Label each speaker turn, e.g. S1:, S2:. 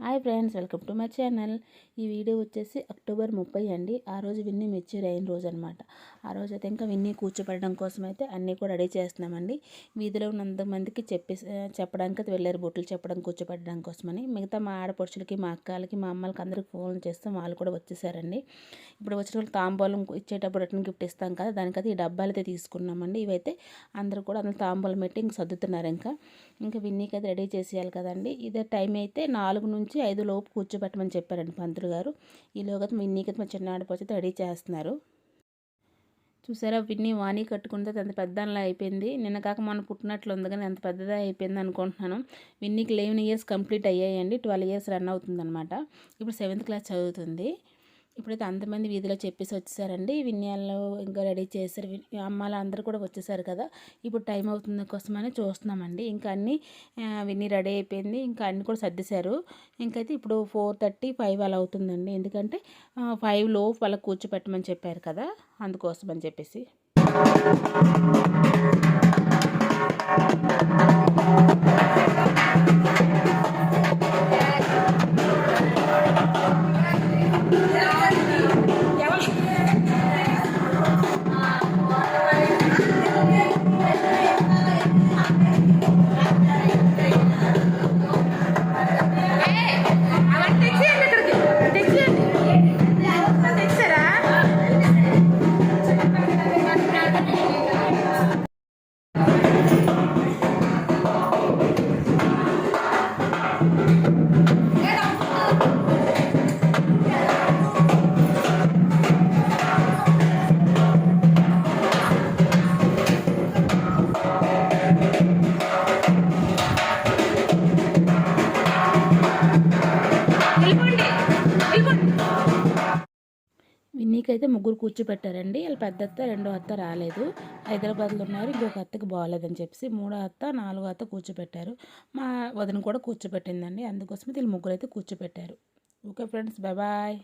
S1: Hi friends welcome to my channel. ఈ video వచ్చేసి October ముప్పై అండి. ఆ రోజు విన్నీ మెచ్యూర్ అయిన రోజు అనమాట ఆ రోజు అయితే ఇంకా విన్నీ కూర్చోపెట్టడం కోసం అయితే అన్నీ కూడా రెడీ చేస్తున్నామండి. వీధిలో ఉన్నంతమందికి చెప్పి చెప్పడానికి అయితే వెళ్ళారు. బొట్లు చెప్పడం కూర్చోబెట్టడం కోసమని. మిగతా మా ఆడపడుచులకి మా అక్కలకి మా అమ్మలకి అందరికి ఫోన్ చేస్తాం వాళ్ళు కూడా వచ్చేసారండి. ఇప్పుడు వచ్చిన వాళ్ళు తాంబూలం ఇచ్చేటప్పుడు రిటర్న్ గిఫ్ట్ ఇస్తాం కదా దానికైతే ఈ డబ్బాలు అయితే తీసుకున్నామండి. ఇవైతే అందరూ కూడా అందరూ తాంబూలం పెట్టి ఇంక సర్దుతున్నారు ఇంకా. ఇంకా విన్నీకి అయితే రెడీ చేసేయాలి కదండి. ఇదే టైం అయితే నాలుగు నుంచి నుంచి ఐదు లోపు కూర్చోబెట్టమని చెప్పారండి పంతులు గారు. ఈలోగా విన్నీకి మా చిన్న ఆడపడితే రెడీ చేస్తున్నారు. చూసారా విన్ని వాణి కట్టుకుంటే అంత పెద్దలా అయిపోయింది. నిన్న కాక మనం పుట్టినట్లు ఉంది కానీ అంత పెద్దదే అయిపోయింది అనుకుంటున్నాను. విన్నీకి లెవెన్ ఇయర్స్ కంప్లీట్ అయ్యాయండి. ట్వెల్వ్ ఇయర్స్ రన్ అవుతుందన్నమాట. ఇప్పుడు సెవెంత్ క్లాస్ చదువుతుంది. ఇప్పుడైతే అంతమంది వీధిలో చెప్పేసి వచ్చేసారండి. విన్యాలు ఇంకా రెడీ చేశారు. అమ్మాలు అందరూ కూడా వచ్చేసారు కదా. ఇప్పుడు టైం అవుతుంది కోసమని చూస్తున్నామండి. ఇంకా అన్నీ విన్ని రెడీ అయిపోయింది. ఇంకా అన్నీ కూడా సర్దేశారు. ఇంకైతే ఇప్పుడు ఫోర్ థర్టీ ఫైవ్ అలా అవుతుందండి. ఎందుకంటే ఫైవ్లో వాళ్ళకి కూర్చోపెట్టమని చెప్పారు కదా. అందుకోసం అని చెప్పేసి. విన్నీకైతే ముగ్గురు కూర్చోపెట్టారండి వాళ్ళ పెద్ద అత్త రెండో అత్త రాలేదు. హైదరాబాద్లో ఉన్నారు. ఇంకొక అత్తకి బాగాలేదని చెప్పేసి మూడో అత్త నాలుగో అత్త కూర్చోపెట్టారు మా వదిన కూడా కూర్చోపెట్టిందండి అందుకోసమే వీళ్ళు ముగ్గురు అయితే కూర్చోపెట్టారు ఓకే ఫ్రెండ్స్ బాయ్.